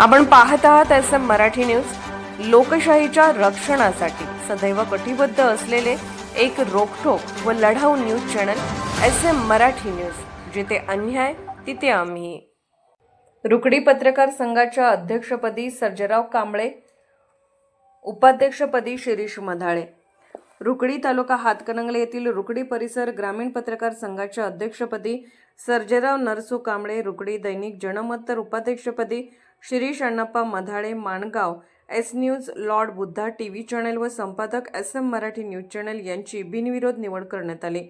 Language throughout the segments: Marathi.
आपण पाहत आहात एस एम मराठी न्यूज. लोकशाहीच्या रक्षणासाठी सदैव कटिबद्ध असलेले एक रोखोक व लढाऊ news channel S M Marathi news. जिथे अन्याय तिथे आम्ही. रुकडी पत्रकार संघाच्या अध्यक्षपदी सर्जराव कांबळे उपाध्यक्षपदी शिरीष मधाळे. रुकडी तालुका हातकणंगले येथील रुकडी परिसर ग्रामीण पत्रकार संघाच्या अध्यक्षपदी सर्जेराव नरसू कांबळे रुकडी दैनिक जनमत तर उपाध्यक्षपदी Shirish Shannappa Madhale Mangaon S news lord Buddha T V channel व संपादक S M Marathi news channel यांची बिनविरोध निवड करण्यात आली.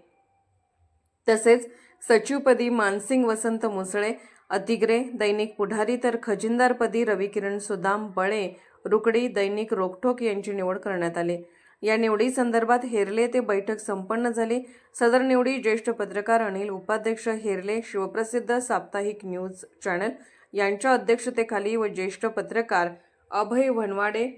तसेच सचिवपदी मानसिंग वसंत मुसळे अतिग्रे दैनिक पुढारी तर खजिनदारपदी रविकिरण सुदाम बळे रुकडी दैनिक रोकठोक यांची निवड करण्यात आली. या निवडी संदर्भात हेरले ते बैठक संपन्न झाली. सदर निवडी ज्येष्ठ पत्रकार अनिल उपाध्यक्ष हेरले शिवप्रसिद्ध साप्ताहिक न्यूज चॅनल यांच्या अध्यक्षतेखाली व ज्येष्ठ पत्रकार अभय वनवाडे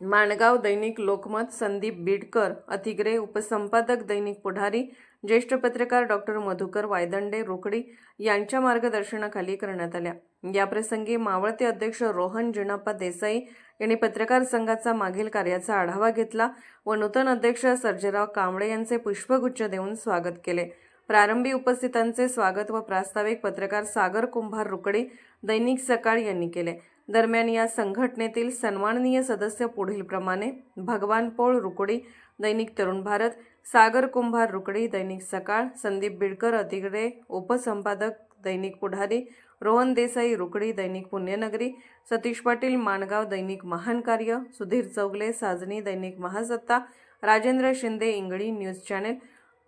माणगाव दैनिक लोकमत संदीप बीडकर अतिग्रे उपसंपादक दैनिक पुढारी ज्येष्ठ पत्रकार डॉक्टर मधुकर वायदंडे रोकडी यांच्या मार्गदर्शनाखाली करण्यात आल्या. याप्रसंगी मावळते अध्यक्ष रोहन जिनाप्पा देसाई यांनी पत्रकार संघाचा मागील कार्याचा आढावा घेतला व नूतन अध्यक्ष सर्जेराव कांबळे यांचे पुष्पगुच्छ देऊन स्वागत केले. प्रारंभी उपस्थितांचे स्वागत व प्रास्ताविक पत्रकार सागर कुंभार रुकडे दैनिक सकाळ यांनी केले. दरम्यान या संघटनेतील सन्माननीय सदस्य पुढीलप्रमाणे भगवान पोळ रुकडी दैनिक तरुण भारत सागर कुंभार रुकडी दैनिक सकाळ संदीप बिडकर अतिगडे उपसंपादक दैनिक पुढारी रोहन देसाई रुकडी दैनिक पुण्यनगरी सतीश पाटील माणगाव दैनिक महान कार्य Sudhir Chougale Sajni Dainik Mahasatta Rajendra Shinde Ingali news channel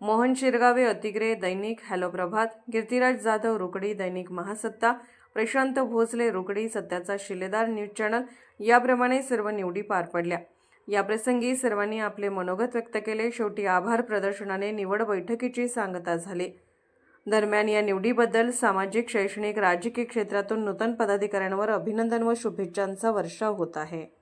Mohan Shirgave Atigre Dainik hello Prabhat Kirtiraj Jadhav Rukadi Dainik Mahasatta Prashant Bhosale Rukadi सत्याचा शिलेदार न्यूज चॅनल याप्रमाणे सर्व निवडी पार पडल्या. याप्रसंगी सर्वांनी आपले मनोगत व्यक्त केले. शेवटी आभार प्रदर्शनाने निवड बैठकीची सांगता झाली. दरम्यान या निवडीबद्दल सामाजिक शैक्षणिक राजकीय क्षेत्रातून नूतन पदाधिकाऱ्यांवर अभिनंदन व शुभेच्छांचा वर्षाव होत आहे.